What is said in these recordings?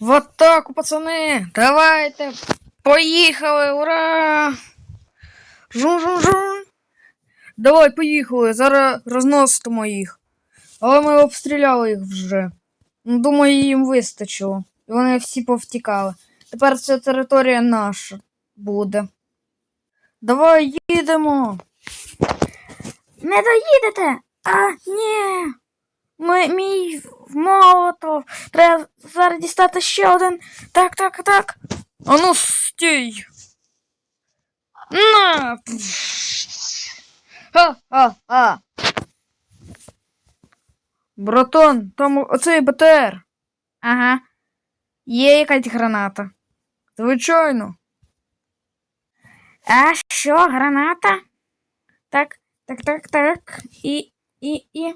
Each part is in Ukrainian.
В атаку, пацани! Давайте! Поїхали! Ура! Жун-жун-жун! Давай, поїхали! Зараз розносимо їх. Але ми обстріляли їх вже. Ну, Думаю, їм вистачило. І вони всі повтікали. Тепер ця територія наша буде. Давай їдемо. Не доїдете? А, ні. Мій молотов. Треба зараз дістати ще один. Так, так, так. А ну стій. На. Ха-ха-ха. Братан, там оцей БТР. Ага. Є якась граната. Звичайно. А що, граната? Так, так, так, так. І, і, і.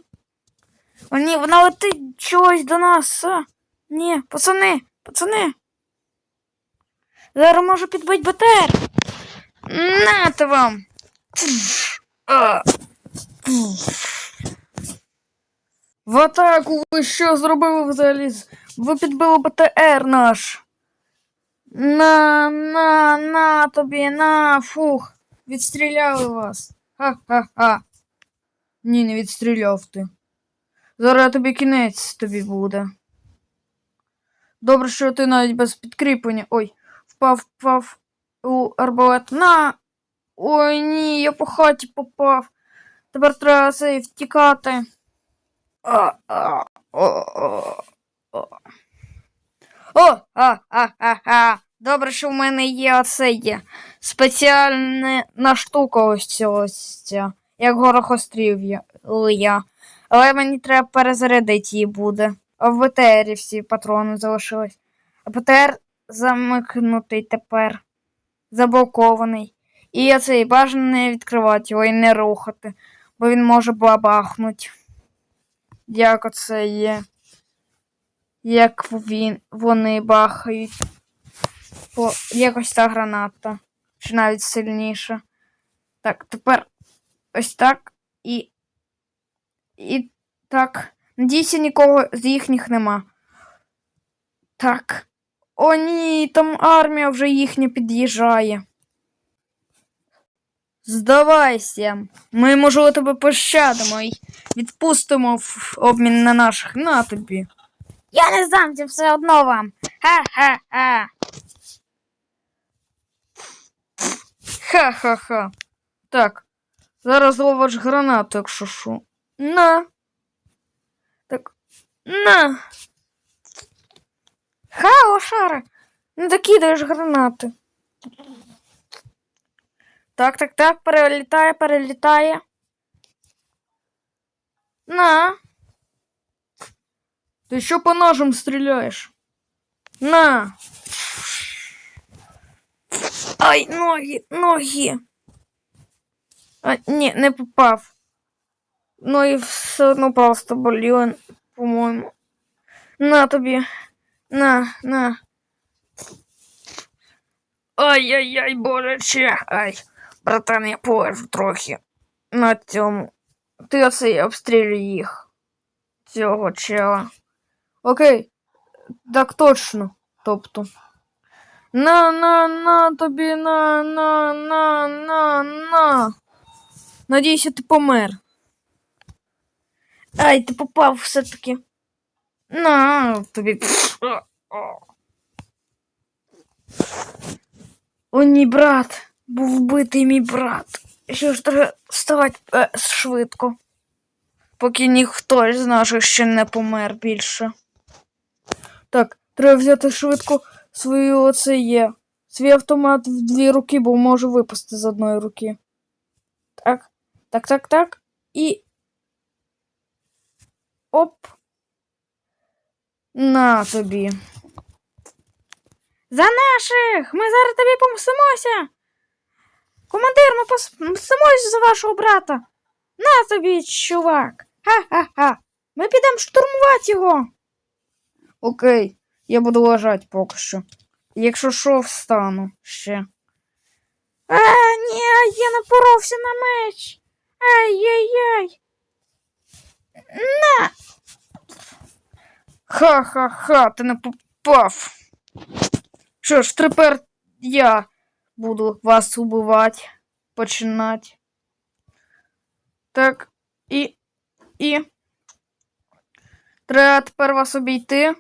О, ні, вона летить чогось до нас. А? Ні, пацани, пацани. Зараз можу підбити БТР. Нате вам. В атаку ви що зробили взагалі? Ви підбили БТР наш. На, на, на тобі, на, фух. Відстріляли вас. Ха-ха-ха. Ні, не відстріляв ти. Зараз тобі кінець тобі буде. Добре, що ти навіть без підкріплення. Ой, впав, впав у арбалет. На! Ой ні, я по хаті попав. Тепер треба цей втікати. О, а, а, а, а. Добре, що в мене є оце є. Спеціальна штука ось ця. Як горохострів я. я. Але мені треба перезарядити її буде. А в БТРі всі патрони залишились. А БТР замикнутий тепер. Заблокований. І оцей бажано не відкривати його і не рухати, бо він може бабахнуть. Як оце є. Як він, вони бахають. По, якось та граната. Чи навіть сильніше. Так, тепер ось так і. І так. Надійся, нікого з їхніх нема. Так. О, ні, там армія вже їхня під'їжджає. Здавайся, ми, можливо, тебе пощадимо і відпустимо в обмін на наших на тобі. Я не здамся все одно вам. Ха-ха-ха. Ха-ха-ха. Так, зараз ловиш гранату, якщо що. На. Так. На. Ха, лошара. Не докидаєш гранати. Так, так, так, перелітає, перелітає. На. Ти що по ножам стріляєш? На. Ай, ноги, ноги. А, ні, не попав. Ну і все одно просто боліло, по-моєму. На тобі. На, на. Ай-яй-яй, боляче. Ай. Братан, я полежу трохи на цьому. Ти оцей обстрілюй їх. Цього чела. Окей. Так точно. Тобто. На, на, на, тобі, на, на, на, на, на. Надіюся, ти помер. Ай, ти попав все-таки. На, тобі. О, ні, брат. Був вбитий мій брат. Що ж треба вставати е, швидко. Поки ніхто з наших ще не помер більше. Так, треба взяти швидко свою оце є. Свій автомат в дві руки, бо можу випасти з одної руки. Так, так, так, так. І. Оп. На тобі. За наших! Ми зараз тобі помстимося. Командир, ми помстимося за вашого брата. На тобі, чувак. Ха-ха-ха. Ми підемо штурмувати його. Окей, я буду лежати поки що. Якщо що, встану ще. А, ні, я напоровся на меч. Ай-яй-яй. На. Ха-ха-ха, ти не впав. Що ж, тепер я буду вас убивати. Починати. Так, і. І. Треба тепер вас обійти.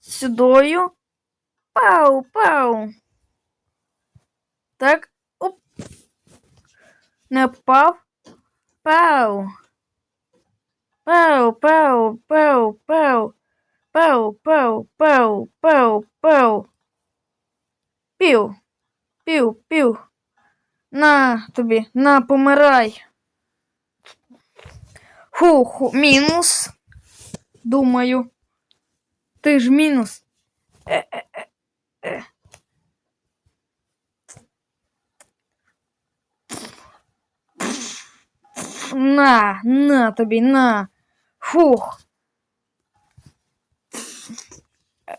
Сюдою. Пау, пау. Так. Оп. Не попав. Пау. Пау, пау, пау, пау. Пау, пау, пау, пау, пау. Пів. Пів, пів. На тобі, на, помирай. Фу, мінус. Думаю. Ти ж мінус. Е-е-е-е. На, на тобі, на. Фух.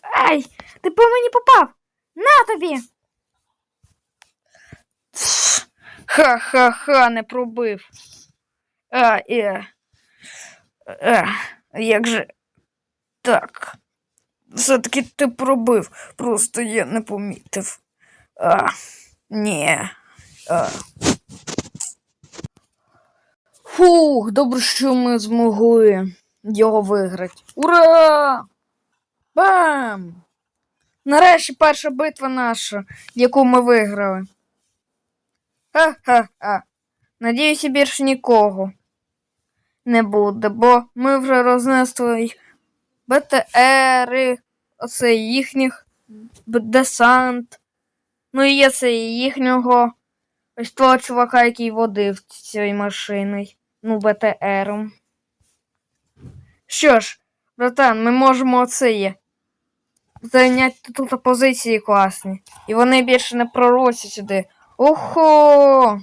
Ай, ти по мені попав. На тобі. Ха-ха-ха, не пробив. А, е. А, як же. Так. Все-таки ти пробив, просто я не помітив. А, ні. А. Фух, добре, що ми змогли його виграти. Ура! Бам! Нарешті перша битва наша, яку ми виграли. Ха-ха-ха. Надіюся, більше нікого не буде, бо ми вже рознесли БТРи, оце їхніх десант. Ну і є це їхнього ось того чувака, який водив цією машиною. Ну, БТРом. Що ж, братан, ми можемо оце є. Зайняти тут позиції класні. І вони більше не прорвуться сюди. Охо!